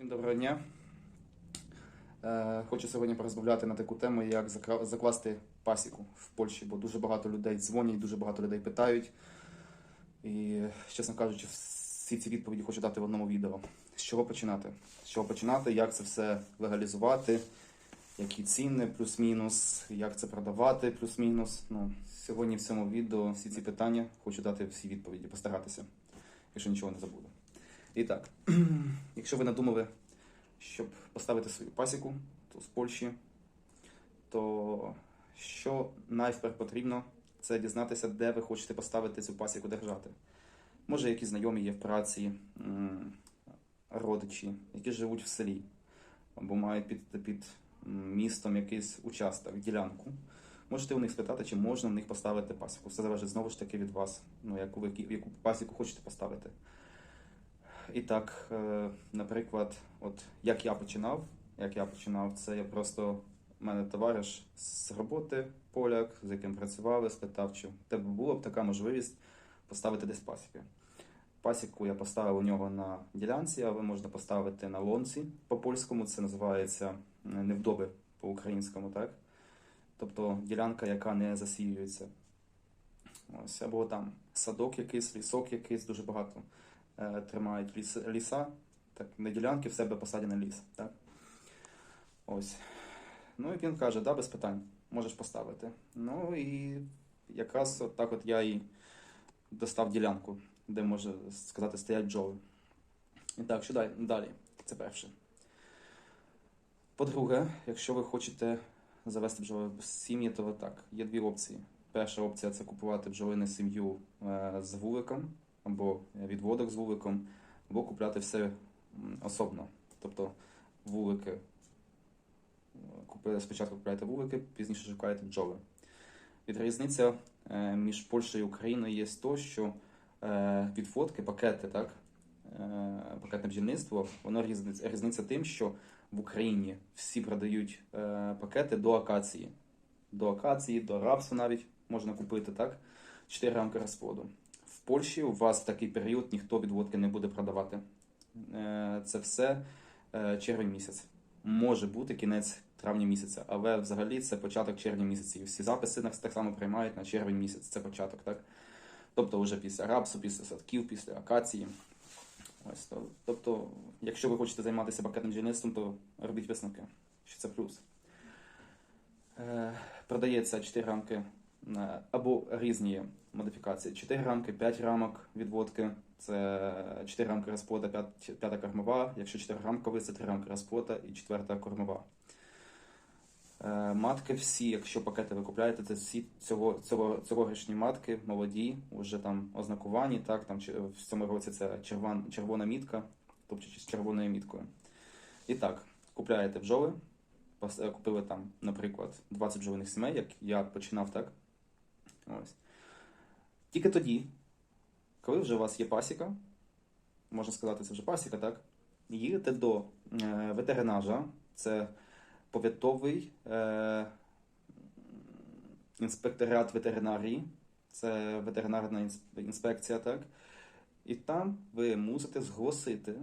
Всім доброго дня. Е, Хочу сьогодні порозмовляти на таку тему, як закласти пасіку в Польщі, бо дуже багато людей дзвонять, дуже багато людей питають. І, чесно кажучи, всі ці відповіді хочу дати в одному відео. З чого починати? З чого починати, як це все легалізувати, які ціни, плюс-мінус, як це продавати, плюс-мінус. Ну, сьогодні в цьому відео всі ці питання хочу дати всі відповіді, постаратися, якщо нічого не забуду. І так, якщо ви надумали, щоб поставити свою пасіку то з Польщі, то що найвперше потрібно, це дізнатися, де ви хочете поставити цю пасіку держати. Може, які знайомі є в праці, родичі, які живуть в селі, або мають під, під містом якийсь участок, ділянку. Можете у них спитати, чи можна в них поставити пасіку. Все залежить знову ж таки від вас, ну, яку, яку пасіку хочете поставити. І так, е, наприклад, от як я починав, як я починав, це я просто в мене товариш з роботи, поляк, з яким працювали, спитав, чи в тебе була б така можливість поставити десь пасіки. Пасіку я поставив у нього на ділянці, але можна поставити на лонці. По-польському це називається е, невдоби по-українському, так? Тобто ділянка, яка не засіюється. Ось, або там садок якийсь, лісок якийсь, дуже багато тримають ліс, ліса, так, на ділянки в себе посадять ліс. Так? Ось. Ну і він каже, да, без питань, можеш поставити. Ну і якраз от так от я і достав ділянку, де може сказати стоять бджоли. І так, що далі? Це перше. По-друге, якщо ви хочете завести бджоли в сім'ї, то так, є дві опції. Перша опція це купувати бджолини сім'ю е, з вуликом або відводок з вуликом, або купляти все особно. Тобто вулики. спочатку купляєте вулики, пізніше шукаєте бджоли. Від різниця е, між Польщею і Україною є то, що е, відводки, пакети, так, е, пакетне бджільництво, воно різниця, тим, що в Україні всі продають пакети до акації. До акації, до рапсу навіть можна купити, так? 4 рамки розплоду. В Польщі у вас такий період ніхто відводки не буде продавати. Е, Це все е, червень місяць. Може бути кінець травня місяця, але взагалі це початок червня місяця. І всі записи нас так само приймають на червень місяць. Це початок, так? Тобто вже після рапсу, після садків, після акації. Ось, то- тобто, якщо ви хочете займатися пакетним бджільництвом, то робіть висновки, що це плюс. Е, продається 4 рамки або різні модифікації. 4 рамки, 5 рамок відводки, це 4 рамки розплода, 5, 5 кормова. Якщо 4 рамкові, це 3 рамки розплода і 4 кормова. Е, Матки всі, якщо пакети ви купляєте, це всі цього, цього, цьогорічні матки, молоді, вже там ознакувані, так, там в цьому році це червон, червона мітка, тобто з червоною міткою. І так, купляєте бджоли, купили там, наприклад, 20 бджолиних сімей, як я починав, так? Ось. Тільки тоді, коли вже у вас є пасіка, можна сказати, це вже пасіка, так? Їдете до е, ветеринажа, це повітовий е, інспекторат ветеринарії, це ветеринарна інспекція, так? І там ви мусите зголосити,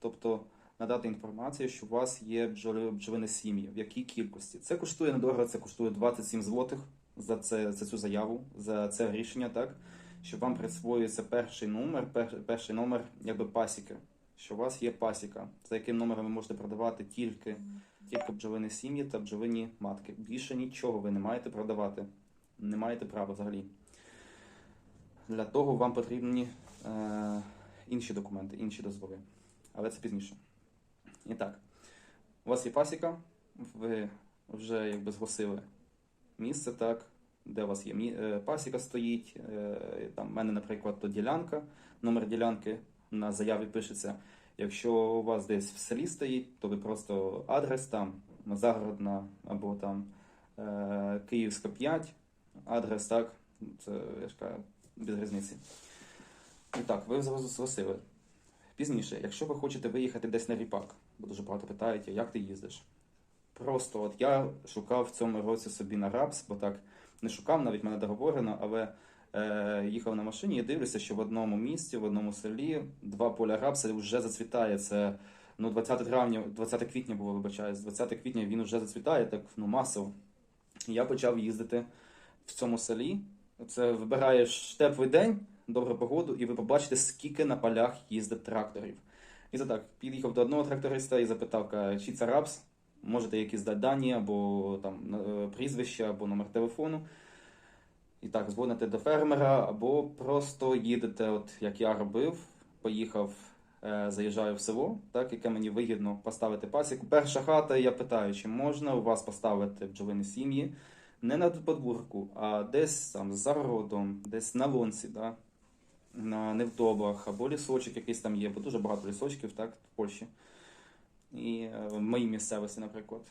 тобто надати інформацію, що у вас є бджоли, бджолини сім'ї, в якій кількості. Це коштує недорого, це коштує 27 злотих за, це, за цю заяву, за це рішення, так? Що вам присвоюється перший номер, перший номер якби пасіки. Що у вас є пасіка, за яким номером ви можете продавати тільки, тільки бджолини сім'ї та бджолині матки. Більше нічого ви не маєте продавати. Не маєте права взагалі. Для того вам потрібні е, інші документи, інші дозволи. Але це пізніше. І так, у вас є пасіка, ви вже якби зголосили місце, так, де у вас є е, пасіка стоїть. Е, там, в мене, наприклад, то ділянка, номер ділянки на заяві пишеться. Якщо у вас десь в селі стоїть, то ви просто адрес там, Загородна або там е, Київська 5, адрес, так, це я ж кажу, без різниці. І так, ви зголосили. Пізніше, якщо ви хочете виїхати десь на ріпак, бо дуже багато питають, як ти їздиш. Просто от я шукав в цьому році собі на рапс, бо так не шукав, навіть мене договорено, але е, їхав на машині і дивлюся, що в одному місті, в одному селі два поля рапса вже зацвітає. Це Ну, 20 травня, 20 квітня було, вибачаюсь, 20 квітня він вже зацвітає так ну, масово. Я почав їздити в цьому селі. Це вибираєш теплий день, добру погоду, і ви побачите, скільки на полях їздить тракторів. І це так, під'їхав до одного тракториста і запитав, чи це рапс, можете якісь дати дані, або там е, прізвище, або номер телефону. І так, дзвоните до фермера, або просто їдете, от як я робив, поїхав, е, заїжджаю в село, так, яке мені вигідно поставити пасіку. Перша хата, я питаю, чи можна у вас поставити бджолині сім'ї не на подвірку, а десь там за городом, десь на лонці, да? на невдобах, або лісочок якийсь там є, бо дуже багато лісочків, так, в Польщі. І е, в моїй місцевості, наприклад.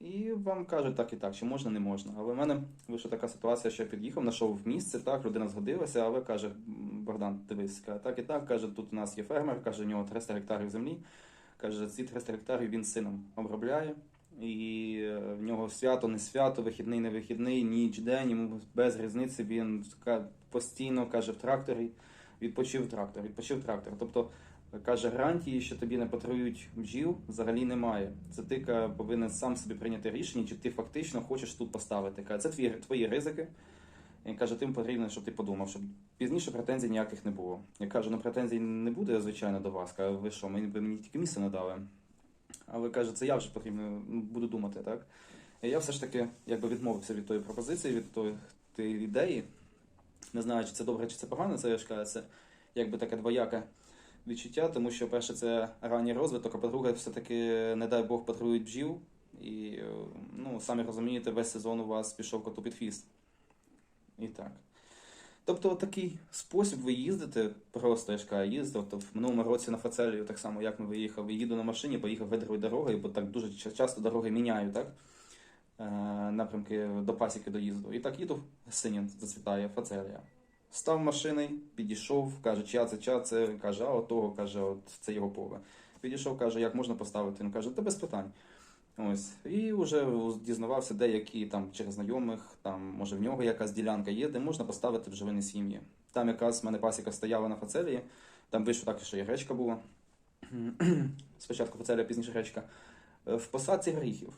І вам кажуть так і так, чи можна, не можна. Але в мене вийшла така ситуація, що я під'їхав, знайшов місце, так, людина згодилася, але каже, Богдан, дивись, так і так, каже, тут у нас є фермер, каже, у нього 300 гектарів землі. Каже, ці 300 гектарів він сином обробляє. І е, в нього свято, не свято, вихідний, не вихідний, ніч, день, йому без різниці він постійно каже в тракторі, відпочив трактор, відпочив трактор. Тобто каже, гарантії, що тобі не патрують бджіл, взагалі немає. Це ти повинен сам собі прийняти рішення, чи ти фактично хочеш тут поставити. Каже, це твої, твої ризики. І каже, тим потрібно, щоб ти подумав, щоб пізніше претензій ніяких не було. Я кажу, ну претензій не буде, звичайно, до вас. Каже, ви що, мені мені тільки місце не дали. Але каже, це я вже потрібно ну, буду думати, так? І я все ж таки якби відмовився від тої пропозиції, від тої, тієї ідеї. Не знаю, чи це добре, чи це погано, це я ж кажу, це якби таке двояке відчуття, тому що, перше, це ранній розвиток, а по-друге, все-таки, не дай Бог, патрують бджіл. І, е, ну, самі розумієте, весь сезон у вас пішов коту під хвіст. І так. Тобто такий спосіб ви їздите, просто я ж їздив. То в минулому році на Фацелію, так само як ми виїхали, їду на машині, поїхав видровою дорогою, бо так дуже часто дороги міняю, так? Е, напрямки до пасіки доїзду. І так їду, синін зацвітає Фацелія. Став машини, підійшов, каже, чия це, чия це, каже, а от каже, от це його поле. Підійшов, каже, як можна поставити? Він каже, та без питань. Ось. І вже дізнавався, де які там через знайомих, там, може в нього якась ділянка є, де можна поставити бджолині сім'ї. Там якраз в мене пасіка стояла на фацелії, там вийшло так, що і гречка була. Спочатку фацелія, пізніше гречка. Е, В посадці горіхів.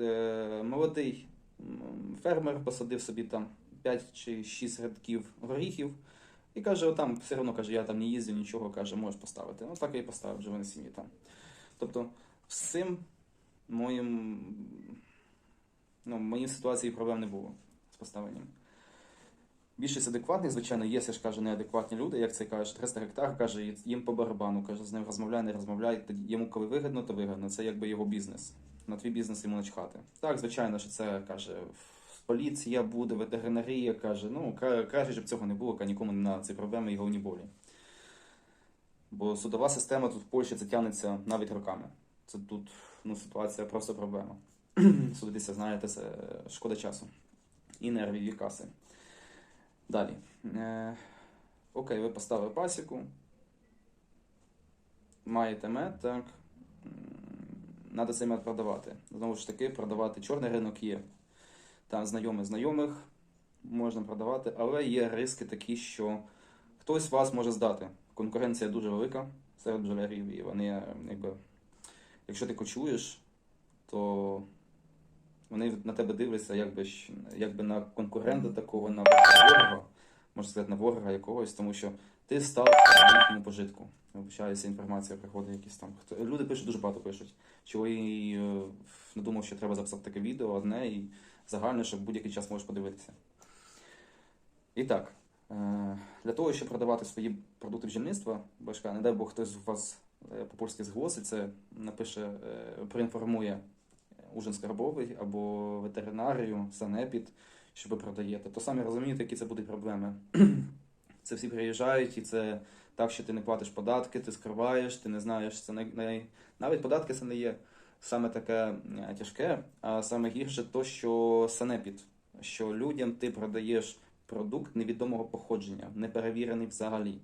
Е, Молодий фермер посадив собі там 5 чи 6 рядків горіхів. І каже, отам все одно каже, я там не їздив, нічого, каже, можеш поставити. Ну так я і поставив бджолині сім'ї там. Тобто, цим моїм, ну, в моїй ситуації проблем не було з поставленням. Більшість адекватних, звичайно, є, я ж кажу, неадекватні люди, як це кажуть, 300 гектар, каже, їм по барабану, каже, з ним розмовляй, не розмовляй, йому коли вигідно, то вигідно. Це якби його бізнес. На твій бізнес йому начхати. Так, звичайно, що це каже, поліція буде, ветеринарія каже, ну, краще, щоб цього не було, каже, нікому не на ці проблеми і головні болі. Бо судова система тут в Польщі це тягнеться навіть роками. Це тут ну, ситуація просто проблема. Судитися, знаєте, це шкода часу. І нервів, і каси. Далі. Е, окей, ви поставили пасіку. Маєте мед, так. Треба цей мед продавати. Знову ж таки, продавати чорний ринок є. Там знайомих знайомих можна продавати, але є риски такі, що хтось вас може здати. Конкуренція дуже велика серед бджолярів, і вони, е, якби, якщо ти кочуєш, то вони на тебе дивляться якби, якби на конкурента такого, на ворога, можна сказати, на ворога якогось, тому що ти став їхньому пожитку. Вибачаюся, інформація приходить якісь там. Люди пишуть, дуже багато пишуть. Чого і е, не думав, що треба записати таке відео одне і загальне, щоб будь-який час можеш подивитися. І так, е, для того, щоб продавати свої продукти бджільництва, башка, не дай Бог хтось з вас е, по-польськи це напише, е, проінформує Ужин-Скарбовий або ветеринарію, санепід, що ви продаєте, то самі розумієте, які це будуть проблеми. Це всі приїжджають, і це так, що ти не платиш податки, ти скриваєш, ти не знаєш, це не навіть податки це не є саме таке е, тяжке, а саме гірше то, що санепід, що людям ти продаєш продукт невідомого походження, не перевірений взагалі.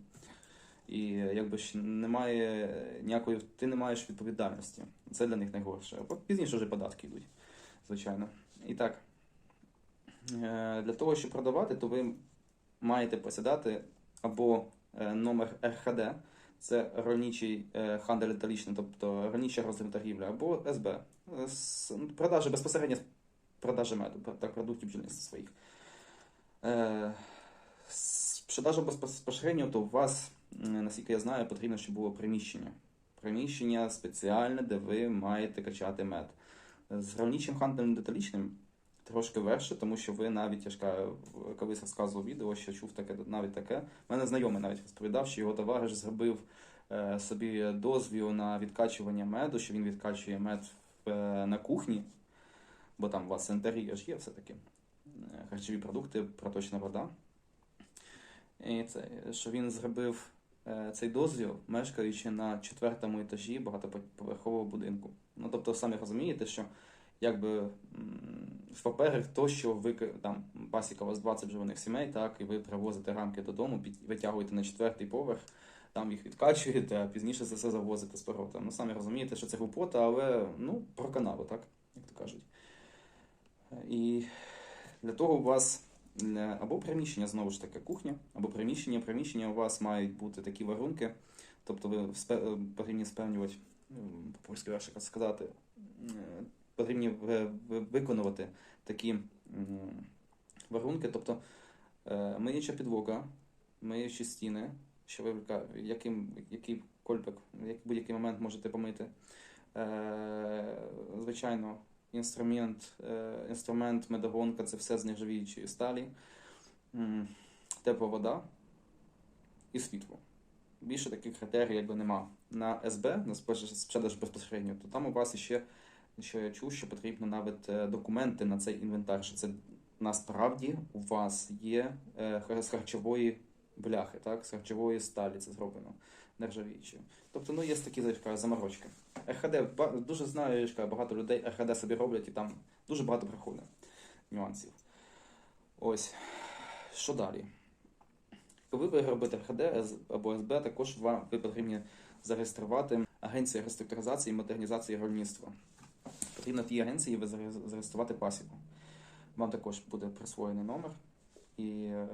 І якби ж немає ніякої, ти не маєш відповідальності. Це для них найгорше. Пізніше вже податки йдуть, звичайно. І так, е, для того, щоб продавати, то ви маєте посідати або е, номер РХД, це рольничий е, хандель деталічний, тобто рольнича роздрібна торгівля, або СБ. Е, ну, Продажі безпосередньо продажі меду, так, продуктів бджільництва своїх. Е, з продажу безпосередньо, то у вас, наскільки я знаю, потрібно, щоб було приміщення. Приміщення спеціальне, де ви маєте качати мед. З граничним хандлем деталічним трошки верше, тому що ви навіть, я ж колись розказував відео, що чув таке, навіть таке. У мене знайомий навіть розповідав, що його товариш зробив е, собі дозвіл на відкачування меду, що він відкачує мед е, на кухні, бо там у вас інтер'єр ж є все-таки. Е, Харчові продукти, проточна вода. І це, що він зробив цей дозвіл, мешкаючи на четвертому етажі багатоповерхового будинку. Ну, тобто, самі розумієте, що якби в паперах то, що ви там пасіка у вас 20 живаних сімей, так, і ви привозите рамки додому, під, витягуєте на четвертий поверх, там їх відкачуєте, а пізніше це все завозите з поворотом. Ну, самі розумієте, що це глупота, але ну, про канаву, так, як то кажуть. І для того у вас е, або приміщення, знову ж таки, кухня, або приміщення. Приміщення у вас мають бути такі варунки, тобто ви е, спевнювати, по-польськи як сказати, е, потрібні ви- ви- виконувати такі варунки, тобто е, миюча підлога, миючі стіни, що яким, який кольпик, в як- будь-який момент можете помити. Е, Звичайно, інструмент, е, інструмент, медогонка це все з нержавіючої сталі, тепла вода і світло. Більше таких критерій якби нема. На СБ, на споживач безпосередньо, то там у вас ще, що я чув, що потрібно навіть е, документи на цей інвентар, що це насправді у вас є е, з харчової бляхи, так, з харчової сталі це зроблено нержавіючою. Тобто, ну є такі заморочки. РХД, дуже знаю, багато людей РХД собі роблять і там дуже багато приходить нюансів. Ось. Що далі? Коли ви робите РХД або СБ, також вам ви потрібні зареєструвати Агенцію реструктуризації і модернізації рольництва. Потрібно тій агенції ви зареєструвати пасіку. Вам також буде присвоєний номер, і е,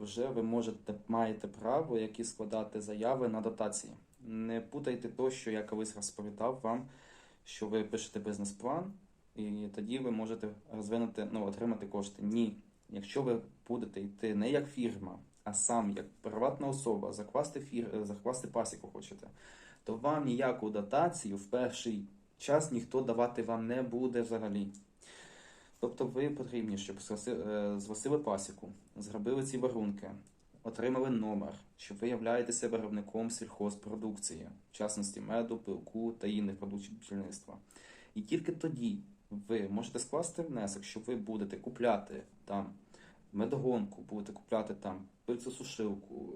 вже ви можете маєте право які складати заяви на дотації. Не путайте то, що я колись розповідав вам, що ви пишете бізнес-план, і тоді ви можете розвинути, ну, отримати кошти. Ні. Якщо ви будете йти не як фірма, а сам як приватна особа, закласти фір, закласти пасіку хочете, то вам ніяку дотацію в перший час ніхто давати вам не буде взагалі. Тобто ви потрібні, щоб згаси- е, пасіку, зробили ці варунки, отримали номер, що ви являєтеся виробником сільхозпродукції, в частності меду, пилку та інших продуктів бджільництва. І тільки тоді ви можете скласти внесок, що ви будете купляти там медогонку, будете купляти там пильцесушилку,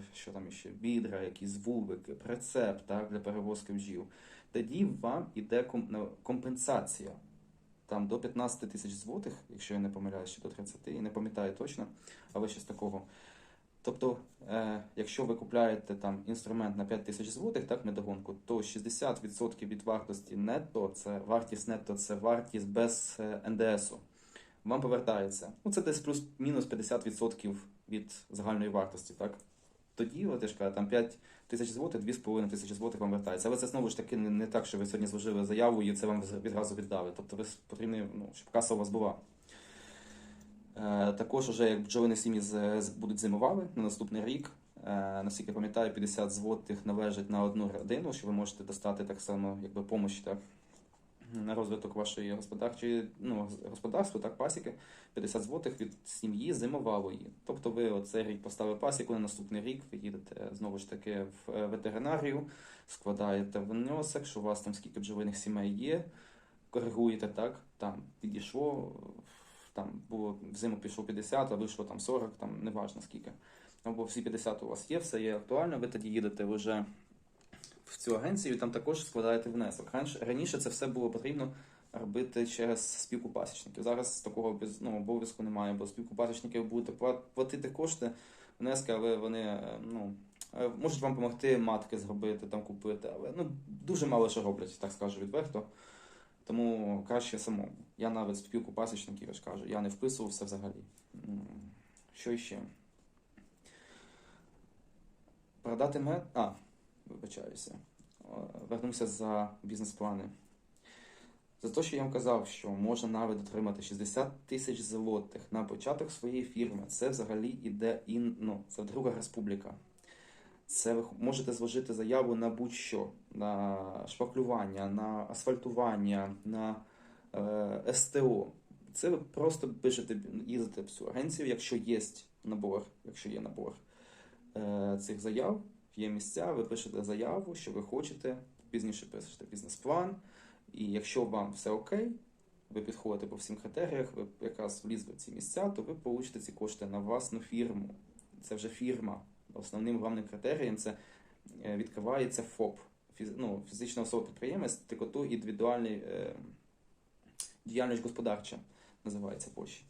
е, що там ще, відра, якісь вулики, прицеп так, для перевозки бджіл. Тоді вам іде компенсація там до 15 тисяч злотих, якщо я не помиляюсь, чи до 30, і не пам'ятаю точно, але щось такого. Тобто, е, якщо ви купляєте там інструмент на 5 тисяч злотих, так, медогонку, то 60% від вартості нетто, це вартість нетто, це вартість без е, НДСу. Вам повертається. Ну, це десь плюс-мінус 50% від загальної вартості, так? Тоді, от я ж кажу, там 5 тисяч злотих, 2,5 тисячі злотих вам вертається. Але це знову ж таки не, так, що ви сьогодні зложили заяву і це вам відразу віддали. Тобто ви потрібно, ну, щоб каса у вас була. Е, також, уже як бджолини сім'ї будуть зимували на наступний рік. Е, наскільки я пам'ятаю, 50 злотих належить на одну родину, що ви можете достати так само, якби помощь, так, на розвиток вашої господарчої ну, господарства, так, пасіки. 50 злотих від сім'ї зимовалої. Тобто ви оцей рік поставили пасіку, на наступний рік ви їдете знову ж таки в е, ветеринарію, складаєте внесок, що у вас там скільки бджолиних сімей є, коригуєте так, там підійшло, там було взиму пішло 50, а вийшло там 40, там неважно скільки. Або всі 50 у вас є, все є актуально, ви тоді їдете вже в цю агенцію, там також складаєте внесок. Раніше, раніше це все було потрібно робити через спілку пасічників. Зараз такого ну, обов'язку немає, бо спілку пасічників будете платити кошти, внески, але вони е, ну, е, можуть вам допомогти матки зробити, там купити, але ну, дуже мало що роблять, так скажу відверто. Тому краще самому. Я навіть спілку пасічників, я ж кажу, я не вписувався взагалі. Що ще? Продати мед. А, вибачаюся. Вернуся за бізнес-плани. За те, що я вам казав, що можна навіть отримати 60 тисяч злотих на початок своєї фірми. Це взагалі іде ін, ну, це Друга Республіка. Це ви можете зложити заяву на будь-що, на шпаклювання, на асфальтування, на е, СТО. Це ви просто пишете, їздите в цю агенцію, якщо є набор, якщо є набор е, цих заяв, є місця, ви пишете заяву, що ви хочете, пізніше пишете бізнес-план. І якщо вам все окей, ви підходите по всім критеріях, ви якраз влізли в ці місця, то ви получите ці кошти на власну фірму. Це вже фірма. Основним головним критерієм це е, відкривається ФОП, ну, фізична особа підприємець, тикоту індивідуальний е, діяльність господарча називається Польщі.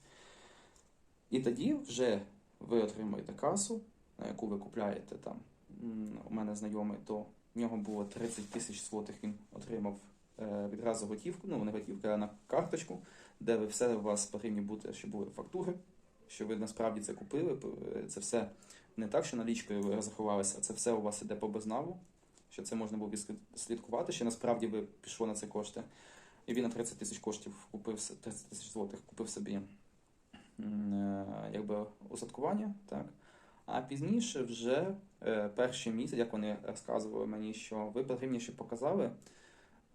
І тоді вже ви отримуєте касу, на яку ви купляєте там. У мене знайомий, то в нього було 30 тисяч злотих, він отримав е, відразу готівку, ну не готівку, а на карточку, де ви все у вас повинні бути, щоб були фактури, що ви насправді це купили. Це все не так, що налічкою ви розрахувалися, а це все у вас іде по безналу, що це можна було відслідкувати, що насправді ви пішло на це кошти. І він на 30 тисяч коштів купив 30 тисяч злотих, купив собі е, якби усадкування, так. А пізніше вже е, перший місяць, як вони розказували мені, що ви потрібні, щоб показали,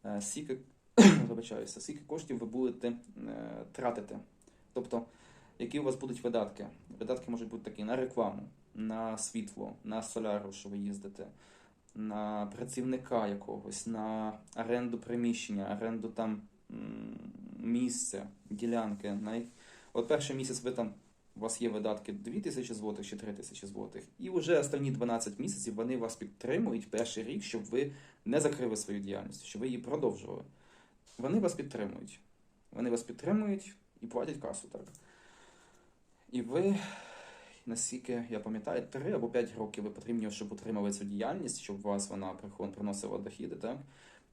е, скільки, вибачаюся, скільки коштів ви будете е, тратити. Тобто, які у вас будуть видатки. Видатки можуть бути такі на рекламу, на світло, на соляру, що ви їздите, на працівника якогось, на оренду приміщення, оренду там місця, ділянки. От перший місяць ви там, у вас є видатки 2 тисячі злотих чи 3 тисячі злотих, і вже останні 12 місяців вони вас підтримують перший рік, щоб ви не закрили свою діяльність, щоб ви її продовжували. Вони вас підтримують. Вони вас підтримують і платять касу, так. І ви, наскільки я пам'ятаю, 3 або 5 років ви потрібні, щоб утримали цю діяльність, щоб вас вона приносила дохіди, так?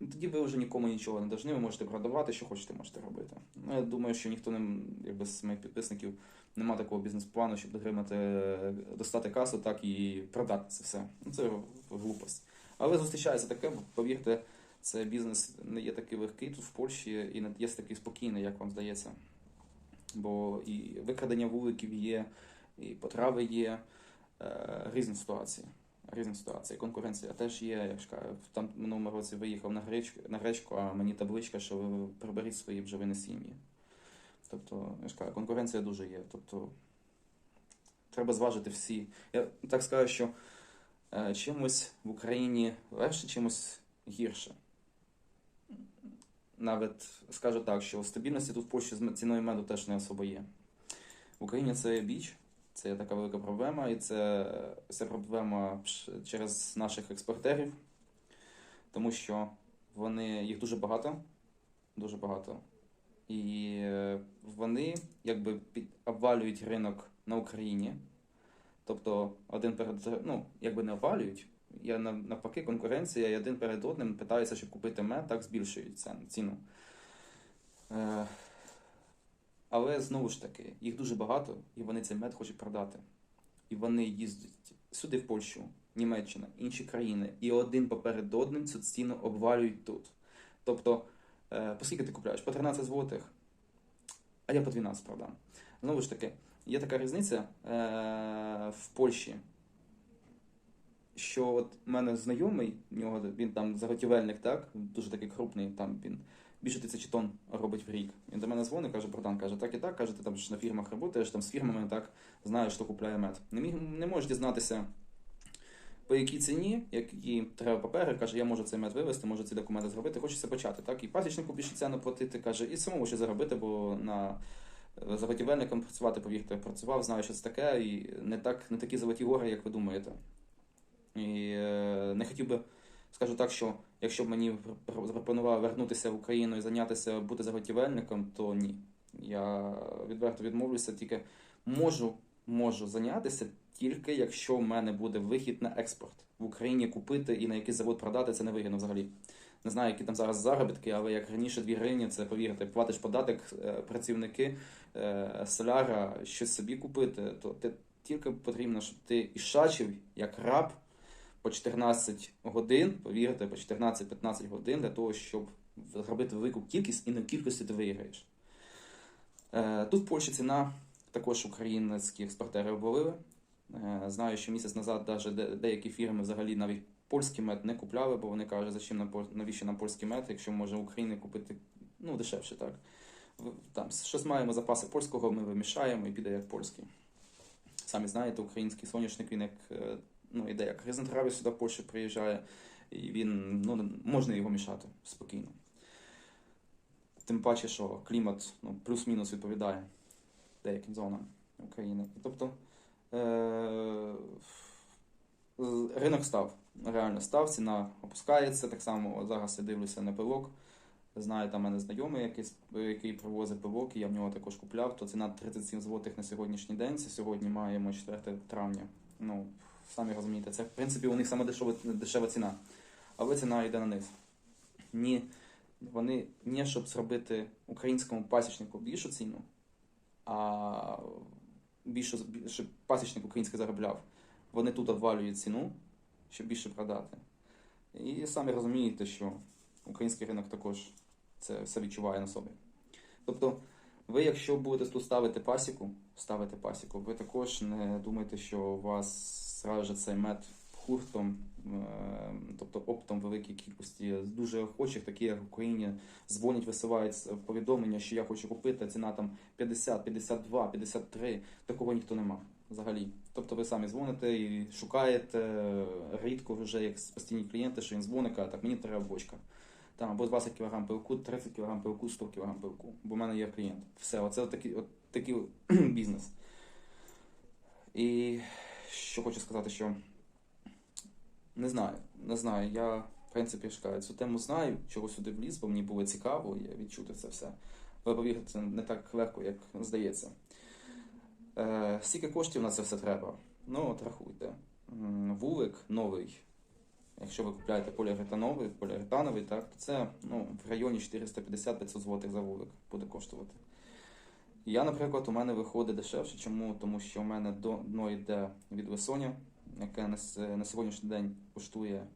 І тоді ви вже нікому нічого не должны, ви можете продавати, що хочете, можете робити. Ну, я думаю, що ніхто не, якби з моїх підписників нема такого бізнес-плану, щоб дотримати, достати касу, так і продати це все. Ну, це глупость. Але зустрічається таке, повірте, це бізнес не є такий легкий тут в Польщі і не є такий спокійний, як вам здається. Бо і викрадення вуликів є, і потрави є, е, різні ситуації. Різні ситуації. Конкуренція теж є. Я ж кажу, там в минулому році виїхав на гречку, на гречку, а мені табличка, що ви приберіть свої бджолині сім'ї. Тобто, я ж кажу, конкуренція дуже є. Тобто, треба зважити всі. Я так скажу, що е, чимось в Україні легше, чимось гірше. Навіть скажу так, що стабільності тут в Польщі з ціною меду теж не особо є. В Україні це біч, це є така велика проблема, і це, це проблема через наших експортерів, тому що вони, їх дуже багато, дуже багато. І е, вони якби під, обвалюють ринок на Україні. Тобто один перед ну, якби не обвалюють. Я навпаки, конкуренція і один перед одним питаються, щоб купити мед, так збільшують ціну-. Е, але знову ж таки, їх дуже багато, і вони цей мед хочуть продати. І вони їздять сюди, в Польщу, Німеччина, інші країни, і один поперед одним цю ціну обвалюють тут. Тобто, по скільки ти купляєш? По 13 злотих, а я по 12 продам. Знову ж таки, є така різниця е, в Польщі, що от в мене знайомий, в нього він там заготівельник, так, дуже такий крупний, там він більше тисячі тонн робить в рік. Він до мене дзвонить, каже, Богдан, каже, так і так, каже, ти там ж на фірмах працюєш, там з фірмами так знаєш, хто купляє мед. Не, міг, не можеш дізнатися, по якій ціні, які треба папери, каже, я можу цей мед вивезти, можу ці документи зробити, хочеться почати. Так? І пасічнику більше ціну платити, каже, і самому ще заробити, бо на е, заготівельником працювати, повірте, працював, знаю, що це таке, і не так, не такі золоті гори, як ви думаєте. І е, не хотів би, скажу так, що якщо б мені пр- запропонували вернутися в Україну і зайнятися бути заготівельником, то ні. Я відверто відмовлюся, тільки можу, можу зайнятися тільки якщо в мене буде вихід на експорт в Україні купити і на якийсь завод продати, це не вигідно взагалі. Не знаю, які там зараз заробітки, але як раніше 2 гривні, це повірте, платиш податок, е, працівники, е, соляра, щось собі купити, то ти тільки потрібно, щоб ти ішачив як раб по 14 годин, повірте, по 14-15 годин для того, щоб зробити велику кількість і на кількості ти виграєш. Е, Тут в Польщі ціна також українські експортери обвалили. Е, Знаю, що місяць назад де- деякі фірми взагалі навіть польський мед не купляли, бо вони кажуть, зачем нам навіщо нам польський мед, якщо може України купити ну, дешевше, так. Там щось маємо запаси польського, ми вимішаємо і піде як польський. Самі знаєте, український соняшник, він як е, ну, іде як Ризентраві сюди в Польщу приїжджає, і він ну, можна його мішати спокійно. Тим паче, що клімат ну, плюс-мінус відповідає деяким зонам України. Тобто ринок став, реально став, ціна опускається. Так само зараз я дивлюся на пилок. Знаю, там мене знайомий, який, який привозить пилок, і я в нього також купляв, то ціна 37 злотих на сьогоднішній день. Це сьогодні маємо 4 травня. Ну, самі розумієте, це в принципі у них саме дешева, дешева ціна. Але ціна йде на низ. Ні, вони не щоб зробити українському пасічнику більшу ціну, а більше, щоб пасічник український заробляв. Вони тут обвалюють ціну, щоб більше продати. І самі розумієте, що український ринок також це все відчуває на собі. Тобто, ви, якщо будете тут ставити пасіку, ставити пасіку, ви також не думайте, що у вас зразу же цей мед хуртом, е, тобто оптом великій кількості з дуже охочих, такі як в Україні, дзвонять, висилають повідомлення, що я хочу купити, ціна там 50, 52, 53, такого ніхто нема взагалі. Тобто ви самі дзвоните і шукаєте рідко вже як постійні клієнти, що він дзвонить, каже, так мені треба бочка. Там або 20 кг пилку, 30 кг пилку, 100 кг пилку. Бо в мене є клієнт. Все, оце такий, от такий бізнес. І що хочу сказати, що не знаю, не знаю. Я, в принципі, кажу, цю тему знаю, чого сюди вліз, бо мені було цікаво я відчути це все. Але повірте, це не так легко, як здається. Е, скільки коштів на це все треба? Ну, от рахуйте. Вулик новий. Якщо ви купуєте поліуретановий, поліуретановий, так, то це ну, в районі 450-500 злотих за вулик буде коштувати. Я, наприклад, у мене виходить дешевше. Чому? Тому що у мене дно йде від Весоня, яке на, сьогоднішній день коштує.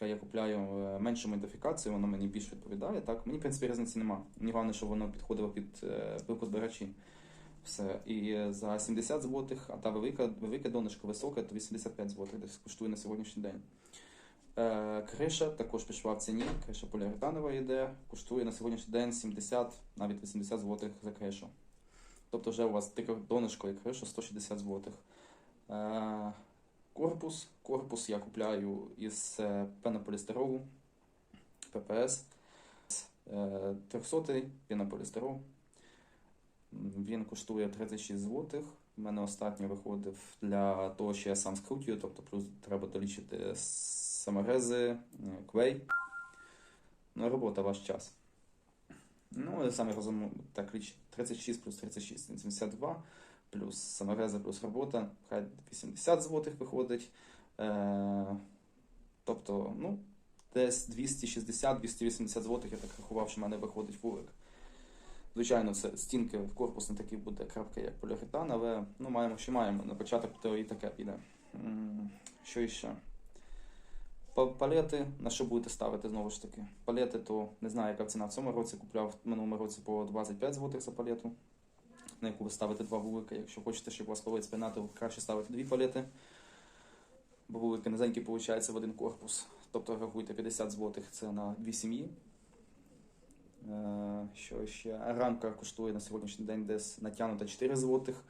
я Я купляю е, меншу модифікацію, воно мені більше відповідає. Так, мені в принципі різниці нема. Мені головне, щоб воно підходило під е, пилкозбирачі. Все. І е, за 70 злотих, а та велика, велика донечка висока, то 85 злотих десь коштує на сьогоднішній день. Е, криша також пішла в ціні. Криша поліуретанова йде, коштує на сьогоднішній день 70, навіть 80 злотих за кришу. Тобто вже у вас таке донечко і криша 160 злотих. Е, корпус. Корпус я купляю із е, пенополістиролу ППС. Е, 300 пенополістирол. М, Він коштує 36 злотих. У мене останній виходив для того, що я сам скрутюю, тобто плюс треба долічити саморези, е, квей. Ну, робота ваш час. Ну, і самі разом так річ 36 плюс 36, 72, плюс саморези, плюс робота, хай 80 злотих виходить. Е, тобто, ну, десь 260-280 злотих, я так рахував, що в мене виходить вулик. Звичайно, це стінки в корпус не такі буде крапка, як поліуретан, але ну, маємо, що маємо. На початок то і таке піде. Що іще? Палети, на що будете ставити знову ж таки? Палети, то не знаю, яка ціна в цьому році. Купляв в минулому році по 25 злотих за палету, на яку ви ставите два вулика. Якщо хочете, щоб у вас палець спина, то краще ставити дві палети. Бо вулики низенькі виходить в один корпус. Тобто рахуйте 50 злотих це на дві сім'ї. Е, Що ще? Рамка коштує на сьогоднішній день десь натягнута 4 злотих.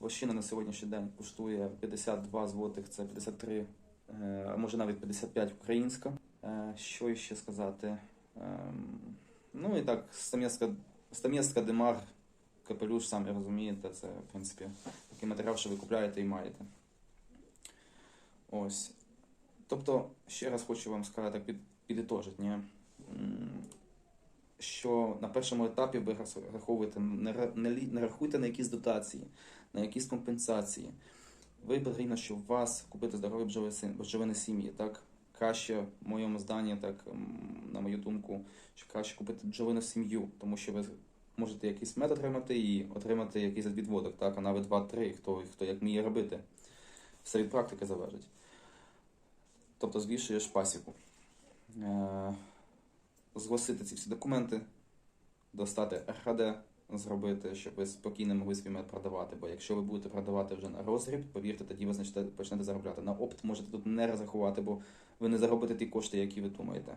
Вощина на сьогоднішній день коштує 52 злотих, це 53, е, а може навіть 55 українська. Е, Що ще сказати? Ем, Ну і так, стамєстка демар, капелюш, самі розумієте, це в принципі такий матеріал, що ви купляєте і маєте. Ось. Тобто, ще раз хочу вам сказати, під, підітожить, ні? Що на першому етапі ви раховуєте, не, не, не рахуйте на якісь дотації, на якісь компенсації. Ви потрібно, щоб у вас купити здорові бджоли сім'ї, так? Краще в моєму зданні, так, на мою думку, що краще купити бджолину сім'ю, тому що ви можете якийсь мед отримати і отримати якийсь відводок, так, а навіть 2-3, хто, хто як вміє робити. Все від практики залежить. Тобто звішуєш пасіку. Е, зголосити ці всі документи, достати РХД, зробити, щоб ви спокійно могли свій мед продавати. Бо якщо ви будете продавати вже на розріб, повірте, тоді ви почнете заробляти. На опт можете тут не розрахувати, бо ви не заробите ті кошти, які ви думаєте.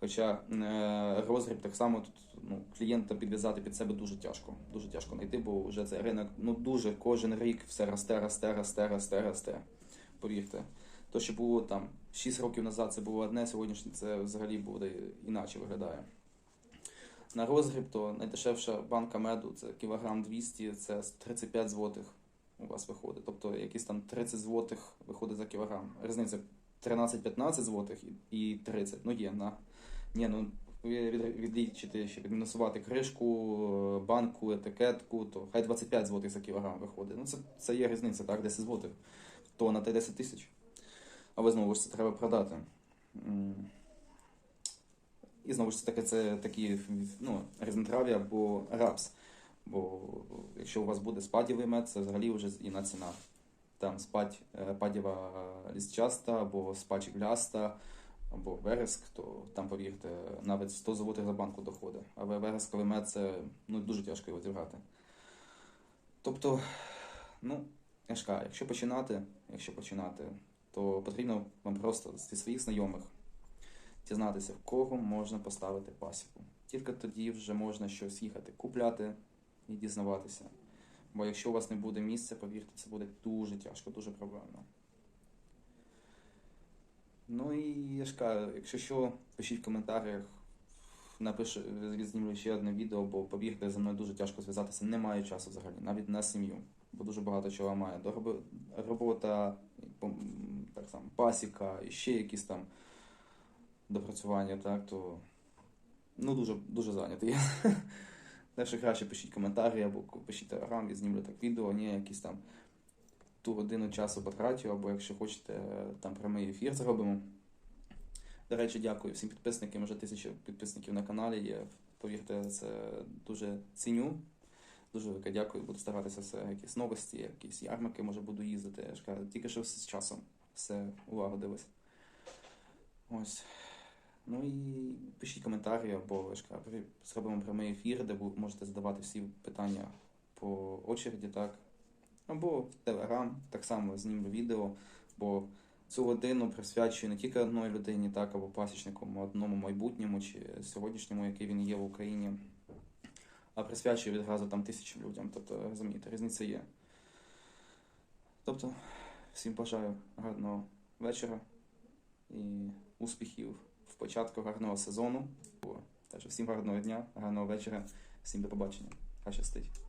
Хоча е, розріб так само тут ну, клієнта підв'язати під себе дуже тяжко. Дуже тяжко знайти, бо вже цей ринок ну дуже кожен рік все росте, росте, росте, росте, росте. Повірте. То, що було там 6 років назад, це було одне, сьогоднішнє це взагалі буде іначе виглядає. На розгріб, то найдешевша банка меду це кілограм 200, це 35 злотих у вас виходить. Тобто якісь там 30 злотих виходить за кілограм. Різниця 13-15 злотих і 30. Ну є на. Ні, ну відлічити, ще відмінусувати кришку, е, банку, етикетку, то хай 25 злотих за кілограм виходить. Ну це, це є різниця, так, 10 злотих. То на те 10 тисяч. Але знову ж це треба продати. І знову ж таки, це такі ну, різнотрав'я або рапс. Бо якщо у вас буде спадівий мед, це взагалі вже інна ціна. Там спадь е, падєва лістчаста, або спадь гляста, або вереск, то там, повірте, навіть 100 злотих за банку доходить. Але вересковий мед це ну, дуже тяжко його зібрати. Тобто, ну, я ж кажу, якщо починати, якщо починати, то потрібно вам просто зі своїх знайомих дізнатися, в кого можна поставити пасіку. Тільки тоді вже можна щось їхати купляти і дізнаватися. Бо якщо у вас не буде місця, повірте, це буде дуже тяжко, дуже проблемно. Ну і я ж кажу, якщо що, пишіть в коментарях, напишу, знімлю ще одне відео, бо повірте, за мною дуже тяжко зв'язатися, немає часу взагалі, навіть на сім'ю. Бо дуже багато чого має. Робота, так само, пасіка, і ще якісь там допрацювання, так, то ну дуже, дуже зайнятий. Так що краще пишіть коментарі або пишіть телеграм, я знімлю так відео, ні, якісь там ту годину часу потрачу, або якщо хочете, там прямий ефір зробимо. До речі, дякую всім підписникам, вже тисяча підписників на каналі є. Повірте, це дуже ціню. Дуже велике дякую, буду старатися все, якісь новості, якісь ярмарки, може буду їздити. Я ж кажу, тільки що з часом все улагодилось. Ось. Ну і пишіть коментарі, або ж кажу, зробимо прямий ефір, де ви можете задавати всі питання по очереді, так. Або в Телеграм, так само знімлю відео, бо цю годину присвячую не тільки одній людині, так, або пасічнику, одному майбутньому чи сьогоднішньому, який він є в Україні, а присвячую відразу там тисячам людям. Тобто, розумієте, різниця є. Тобто, всім бажаю гарного вечора і успіхів в початку гарного сезону. Так всім гарного дня, гарного вечора, всім до побачення. Хай щастить.